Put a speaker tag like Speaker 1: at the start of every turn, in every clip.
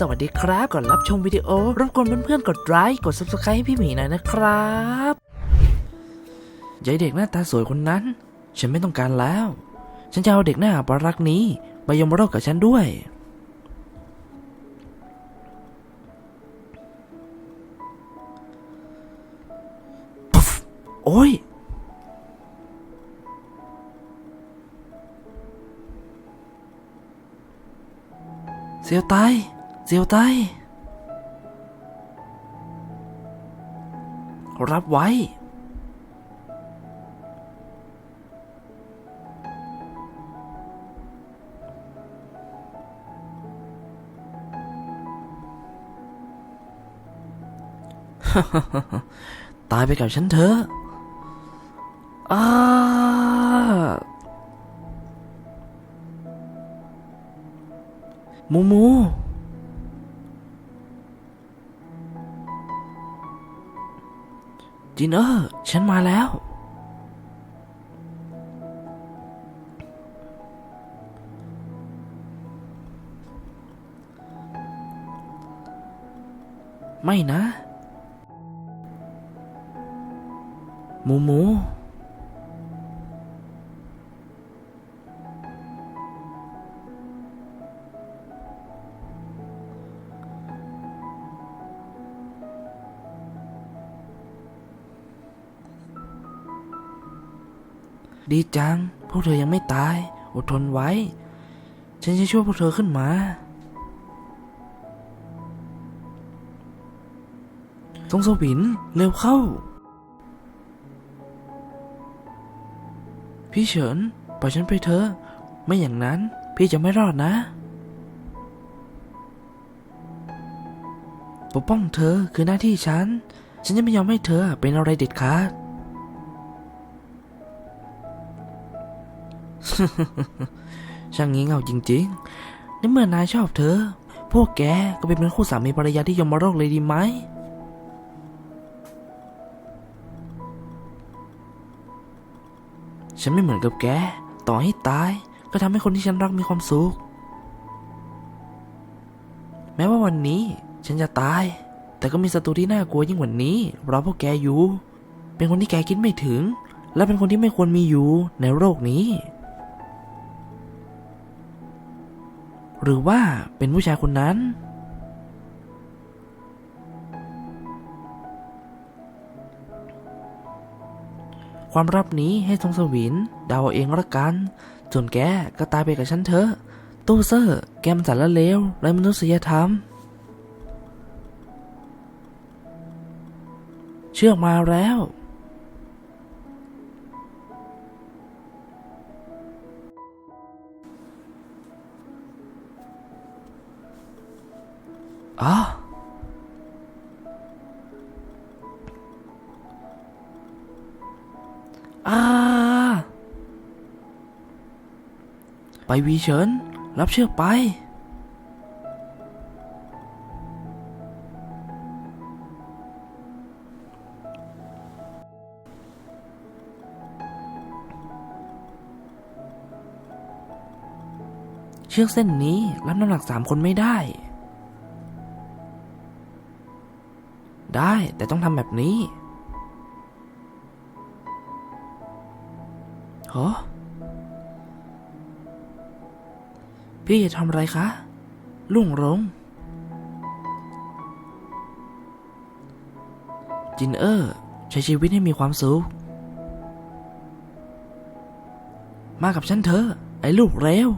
Speaker 1: สวัสดีครับก่อนรับชมวิดีโอรบกวนเพื่อนๆกดไลค์กด subscribe ให้พี่หมีหน่อยนะครับยายเด็กหน้าตาสวยคนนั้น ฉันไม่ต้องการแล้ว ฉันจะเอาเด็กหน้าปรักนี้มายมโรคกับฉันด้วย โอ้ยเสียวไต เสียวไตรับไว้ ตายไปกับฉันเถอะอ้ามูมู จินเออร์ฉันมาแล้ว ไม่นะ หมูหมู ดีจัง พวกเธอยังไม่ตาย อดทนไว้ ฉันจะช่วยพวกเธอขึ้นมา ทรงสวิน เร็วเข้า พี่เฉิน ปล่อยฉันไปเถอะ ไม่อย่างนั้น พี่จะไม่รอดนะ ปกป้องเธอคือหน้าที่ฉัน ฉันจะไม่ยอมให้เธอเป็นอะไรเด็ดขาด ช่างงี้เง่าจริงๆในเมื่อนายชอบเธอ พวกแกก็ไปเป็นคู่สามีภรรยาที่ยมโรคเลยดีไหม ฉันไม่เหมือนกับแก ต่อให้ตาย ก็ทำให้คนที่ฉันรักมีความสุข แม้ว่าวันนี้ฉันจะตาย แต่ก็มีศัตรูที่น่ากลัวยิ่งกว่านี้รอพวกแกอยู่ เป็นคนที่แกคิดไม่ถึง และเป็นคนที่ไม่ควรมีอยู่ในโลกนี้ หรือว่าเป็นผู้ชายคนนั้น ความลับนี้ให้ทงสวินเดาเอาเองละกัน ส่วนแกก็ตายไปกับฉันเถอะ ตู้เซอร์ แกมันสารละเลวไรมนุษยธรรม เชือกมาแล้ว ไปวีเฉิน รับเชือกไป เชือกเส้นนี้รับน้ำหนักสามคนไม่ได้ ได้แต่ต้องทำแบบนี้เหรอ พี่จะทำอะไรคะ ลุ่งหลงจินเออร์ ใช้ชีวิตให้มีความสุข มากับฉันเถอะ ไอ้ลูกเร็ว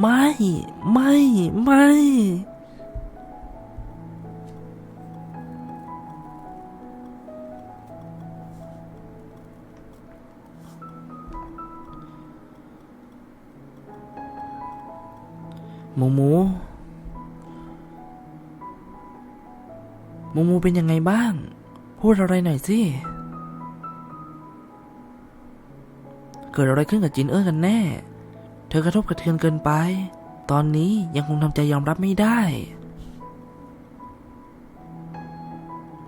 Speaker 1: ไม่ ไม่ ไม่ หมูหมูหมูหมูเป็นยังไงบ้าง พูดอะไรหน่อยสิเกิดอะไรขึ้นกับจินเอ้อกันแน่ เธอกระทบกระเทือนเกินไป ตอนนี้ยังคงทำใจยอมรับไม่ได้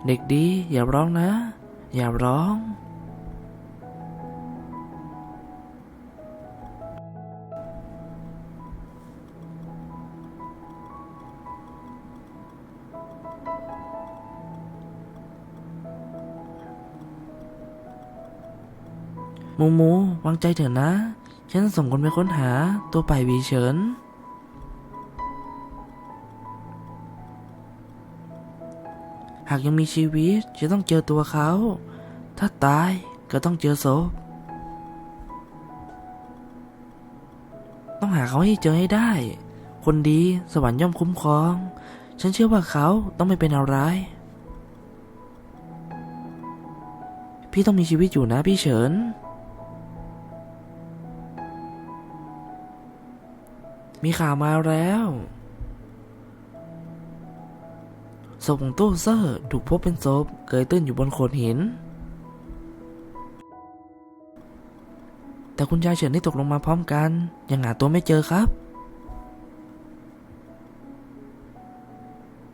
Speaker 1: เด็กดี อย่าร้องนะ อย่าร้อง มูหมูวางใจเถอะนะ ฉันส่งคนไปค้นหาตัวไปวีเฉิน หากยังมีชีวิตจะต้องเจอตัวเขา ถ้าตายก็ต้องเจอศพต้องหาเขาให้เจอให้ได้ คนดีสวรรค์ย่อมคุ้มครอง ฉันเชื่อว่าเขาต้องไม่เป็นอะไรพี่ต้องมีชีวิตอยู่นะพี่เฉิน มีข่าวมาแล้วศพของตู้เซอร์ถูกพบเป็นศพเกยตื้นอยู่บนโขดหิน แต่คุณยายเฉินที่ตกลงมาพร้อมกัน ยังหาตัวไม่เจอครับ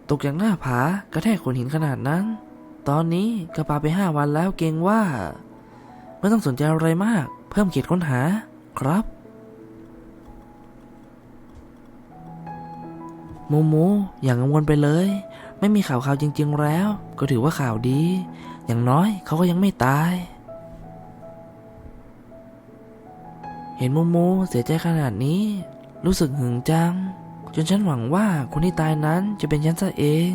Speaker 1: ตกจากหน้าผากระแทกโขดหินขนาดนั้น ตอนนี้กระปาไปห้าวันแล้วเกรงว่า ไม่ต้องสนใจอะไรมาก เพิ่มเขีดค้นหาครับ มโมอย่างกังวลไปเลย ไม่มีข่าวข่าวจริง ๆ แล้ว ก็ถือว่าข่าวดี อย่างน้อยเขาก็ยังไม่ตาย เห็นมโมเสียใจขนาดนี้ รู้สึกหึงจัง จนฉันหวังว่าคนที่ตายนั้นจะเป็นฉันซะเอง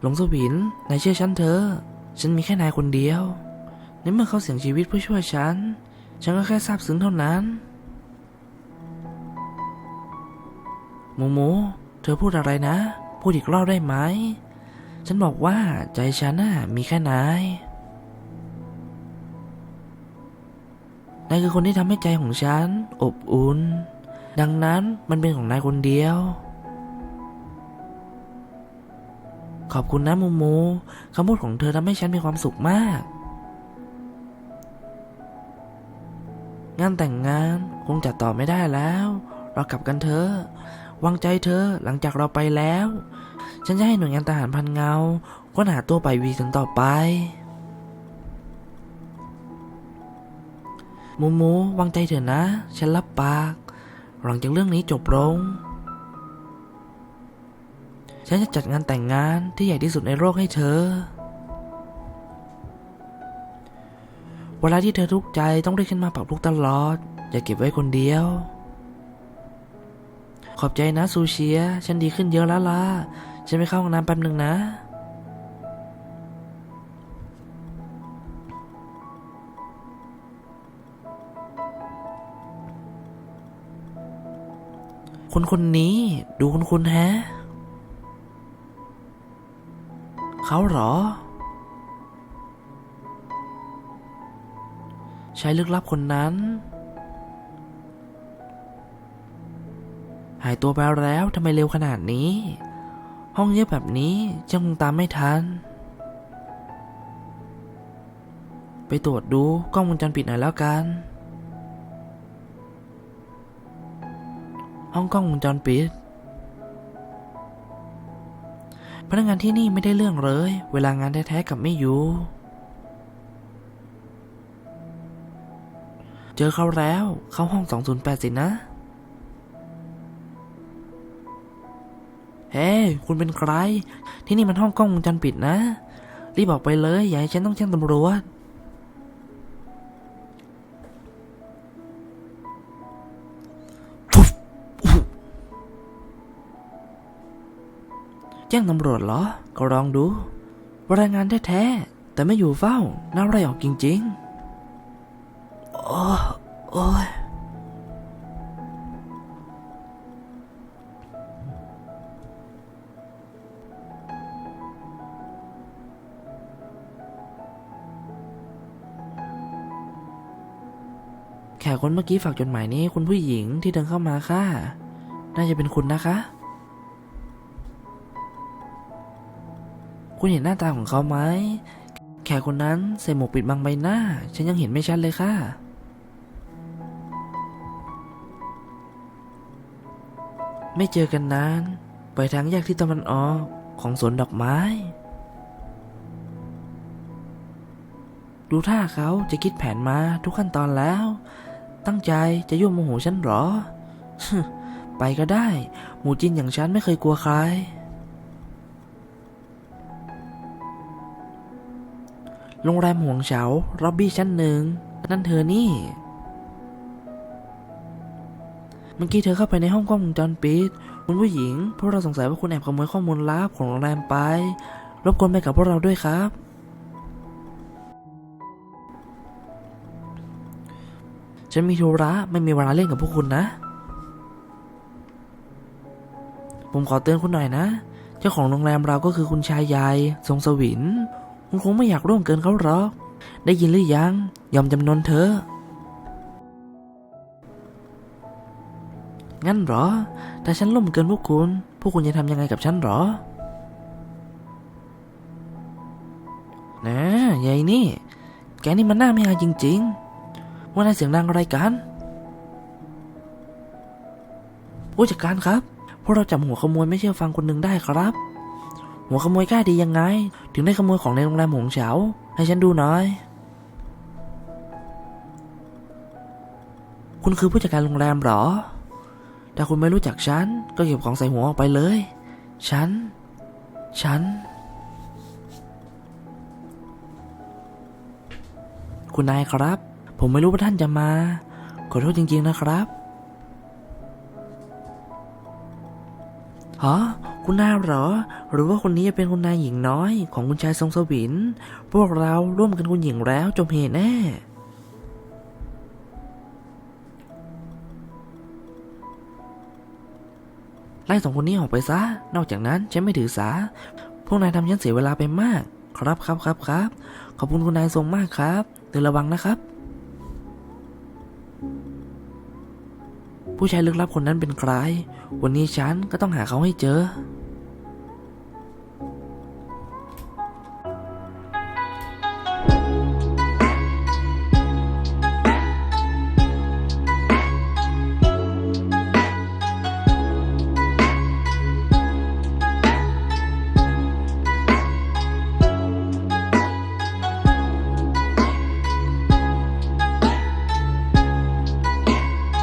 Speaker 1: หลงสวินนายเชื่อฉันเถอะ ฉันมีแค่นายคนเดียวในเมื่อเขาเสี่ยงชีวิตเพื่อช่วยฉัน ฉันก็แค่ซาบซึ้งเท่านั้นโมโมเธอพูดอะไรนะ พูดอีกรอบได้ไหม ฉันบอกว่าใจฉันน่ะมีแค่นาย นายคือคนที่ทำให้ใจของฉัน อบอุ่น ดังนั้นมันเป็นของนายคนเดียว ขอบคุณนะโมโมคำพูดของเธอทำให้ฉันมีความสุขมาก งานแต่งงานคงจัดต่อไม่ได้แล้ว เรากลับกันเถอะวางใจเธอหลังจากเราไปแล้ว ฉันจะให้หน่วยงานทหารพันเงาค้นหาตัวไปวีถึงต่อไปมโมวางใจเถอะนะ ฉันรับปาก หลังจากเรื่องนี้จบลง ฉันจะจัดงานแต่งงานที่ใหญ่ที่สุดในโลกให้เธอ เวลาที่เธอทุกข์ใจต้องเรียกฉันมาปรับทุกตลอด อย่าเก็บไว้คนเดียว ขอบใจนะซูเชีย ฉันดีขึ้นเยอะแล้วล่ะ ฉันไปเข้าห้องน้ำแป๊บหนึ่งนะคนคนนี้ดูคุณคุณแฮะ เขาเหรอ ชายลึกลับคนนั้น หายตัวไปแล้วทำไมเร็วขนาดนี้ ห้องเงียบแบบนี้จะคงตามไม่ทัน ไปตรวจดูกล้องวงจรปิดหน่อยแล้วกัน ห้องกล้องวงจรปิดพนักงานที่นี่ไม่ได้เรื่องเลย เวลางานแท้ๆกับไม่อยู่ จอเขาแล้ว เข้าห้อง 208 สินะ เฮ้คุณเป็นใคร ที่นี่มันห้องกล้องวงจรปิดนะ รีบออกไปเลย อย่าให้ฉันต้องแจ้งตำรวจ แจ้งตำรวจเหรอ ก็ลองดูรายงานแท้ๆ แต่ไม่อยู่เฝ้า น่าไรออกจริง ๆ โอ้โอ้ยแขกคนเมื่อกี้ฝากจดหมายนี้ให้คุณผู้หญิงที่เดินเข้ามาค่ะ น่าจะเป็นคุณนะคะ คุณเห็นหน้าตาของเขาไหม แขกคนนั้นใส่หมวกปิดบังใบหน้า ฉันยังเห็นไม่ชัดเลยค่ะ ไม่เจอกันนาน ไปทางแยกที่ตะวันออกของสวนดอกไม้ ดูท่าเขาจะคิดแผนมาทุกขั้นตอนแล้ว ตั้งใจจะยั่วโมโหฉันหรอ ไปก็ได้ หมูจินอย่างฉันไม่เคยกลัวใคร โรงแรมห่วงเฉาร็อบบี้ชั้นหนึ่งนั่นเธอนี่ มื่อกี้เธอเข้าไปในห้องกล้องวงจรปิดคุณผู้หญิง พวกเราสงสัยว่าคุณแอบขโมยข้อมูลลับของโรงแรมไป รบกวนไปกับพวกเราด้วยครับ ฉันมีธุระไม่มีเวลาเล่นกับพวกคุณนะ ผมขอเตือนคุณหน่อยนะ เจ้าของโรงแรมเราก็คือคุณชายใหญ่ทรงสวิน คุณคงไม่อยากร่วมเกินเขาหรอก ได้ยินหรือยัง ยอมจำนนเธอะ งั้นหรอ แต่ฉันล่มเกินพวกคุณ พวกคุณจะทำยังไงกับฉันหรอ นะยายนี่ แกนี่มันน่าไม่อายจริง ๆ ว่านายเสียงดังอะไรกัน ผู้จัดการครับ พวกเราจับหัวขโมยไม่เชื่อฟังคนหนึ่งได้ครับ หัวขโมยกล้าดียังไง ถึงได้ขโมยของในโรงแรมหงเฉา ให้ฉันดูหน่อยคุณคือผู้จัดการโรงแรมหรอ ถ้าคุณไม่รู้จักฉัน ก็เก็บของใส่หัวออกไปเลย ฉัน ฉัน คุณนายครับ ผมไม่รู้ว่าท่านจะมา ขอโทษจริง ๆ นะครับฮะคุณนายเหรอ หรือว่าคนนี้จะเป็นคุณนายหญิงน้อย ของคุณชายทรงสวิน พวกเราร่วมกันคุณหญิงแล้วจมเหตุแน่ ล่สองคนนี้ออกไปซะ นอกจากนั้นฉันไม่ถือสา พวกนายทำฉันเสียเวลาไปมาก ครับครับครับครับ ขอบคุณคุณนายทรงมากครับเตือนระวังนะครับ ผู้ชายลึกลับคนนั้นเป็นใคร วันนี้ฉันก็ต้องหาเขาให้เจอ